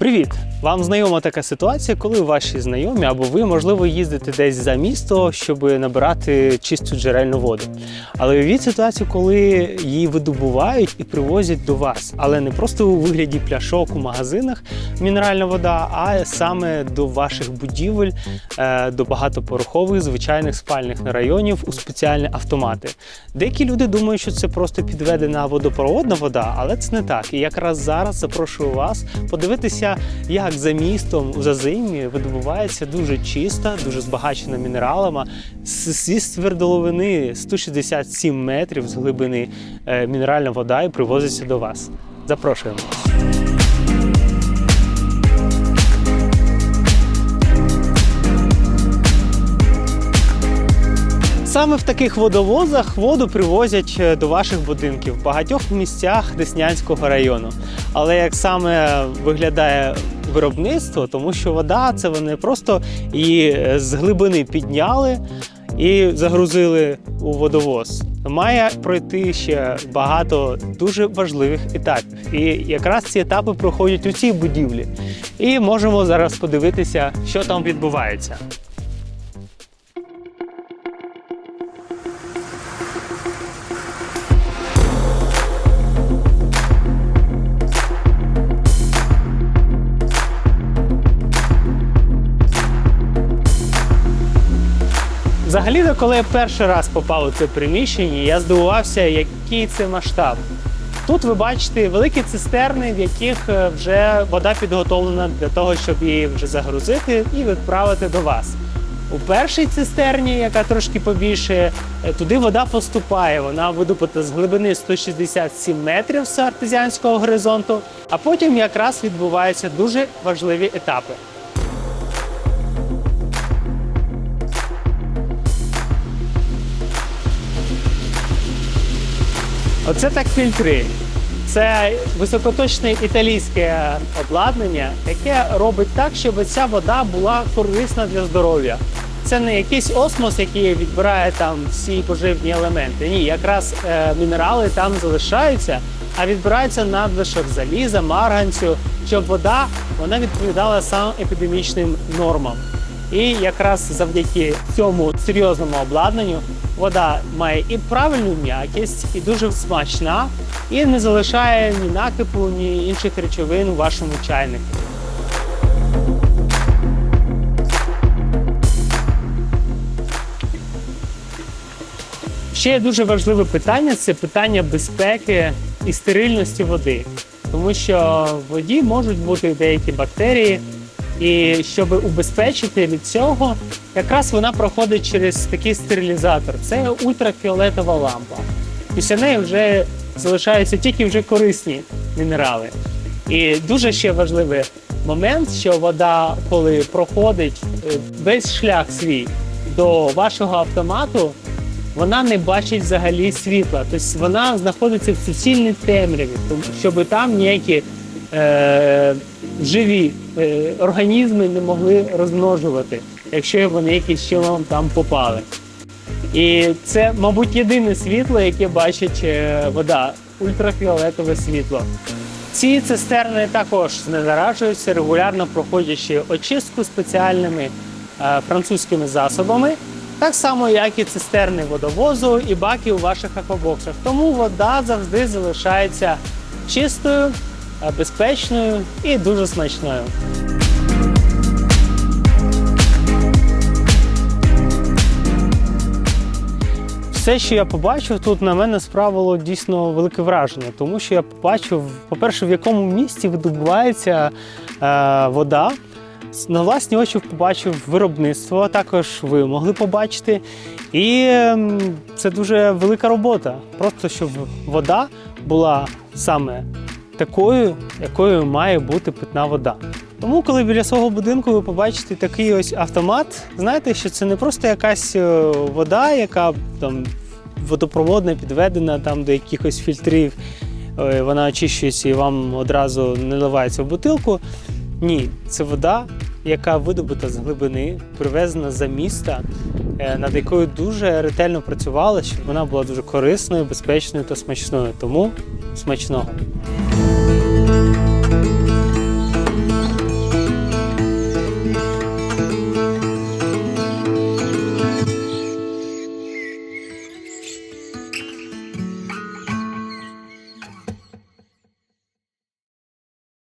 Привіт! Вам знайома така ситуація, коли ваші знайомі або ви, можливо, їздите десь за місто, щоб набирати чисту джерельну воду. Але уявіть ситуацію, коли її видобувають і привозять до вас, але не просто у вигляді пляшок у магазинах мінеральна вода, а саме до ваших будівель, е, до багатопорохових звичайних спальних районів у спеціальні автомати. Деякі люди думають, що це просто підведена водопроводна вода, але це не так. І якраз зараз запрошую вас подивитися, як за містом у зазимі видобувається дуже чиста, дуже збагачена мінералами зі свердловини 167 метрів з глибини е, мінеральна вода і привозиться до вас. Запрошуємо. Саме в таких водовозах воду привозять е, до ваших будинків в багатьох місцях Деснянського району. Але як саме виглядає виробництво, тому що вода це вони просто її е, з глибини підняли і загрузили у водовоз. Має пройти ще багато дуже важливих етапів. І якраз ці етапи проходять у цій будівлі. І можемо зараз подивитися, що там відбувається. Взагалі, коли я перший раз попав у це приміщення, я здивувався, який це масштаб. Тут ви бачите великі цистерни, в яких е, вже вода підготовлена для того, щоб її вже загрузити і відправити до вас. У першій цистерні, яка трошки побільше, е, туди вода поступає. Вона видобута з глибини 167 метрів з артезіанського горизонту, а потім якраз відбуваються дуже важливі етапи. Оце так фільтри. Це високоточне італійське обладнання, яке робить так, щоб ця вода була корисна для здоров'я. Це не якийсь осмос, який відбирає там всі поживні елементи. Ні, якраз е, мінерали там залишаються, а відбирається надлишок заліза, марганцю, щоб вода вона відповідала сам епідемічним нормам. І якраз завдяки цьому серйозному обладнанню вода має і правильну м'якість, і дуже смачна, і не залишає ні накипу, ні інших речовин у вашому чайнику. Ще є дуже важливе питання це питання безпеки і стерильності води, тому що в воді можуть бути деякі бактерії, і щоб убезпечити від цього, якраз вона проходить через такий стерилізатор. Це ультрафіолетова лампа. Після неї вже залишаються тільки вже корисні мінерали. І дуже ще важливий момент, що вода, коли проходить е, весь шлях свій до вашого автомату, вона не бачить взагалі світла. Тобто вона знаходиться в суцільній темряві, щоб там ніякі е, живі е, організми не могли розмножувати, якщо вони якимось чином там попали. І це, мабуть, єдине світло, яке бачить е, вода ультрафіолетове світло. Ці цистерни також не заражуються, регулярно проходячи очистку спеціальними е, французькими засобами, так само, як і цистерни водовозу і баки у ваших аквабоксах. Тому вода завжди залишається чистою, безпечною і дуже смачною. Все, що я побачив, тут на мене справило дійсно велике враження, тому що я побачив, по-перше, в якому місті видобувається е, вода. На власні очі побачив виробництво, також ви могли побачити. І ем, це дуже велика робота. Просто щоб вода була саме такою, якою має бути питна вода. Тому, коли біля свого будинку ви побачите такий ось автомат, знаєте, що це не просто якась е, вода, яка там водопроводна, підведена там до якихось фільтрів, е, вона очищується і вам одразу наливається в бутилку. Ні, це вода, яка видобута з глибини, привезена за міста, е, над якою дуже ретельно працювали, щоб вона була дуже корисною, безпечною та смачною. Тому смачного. thank you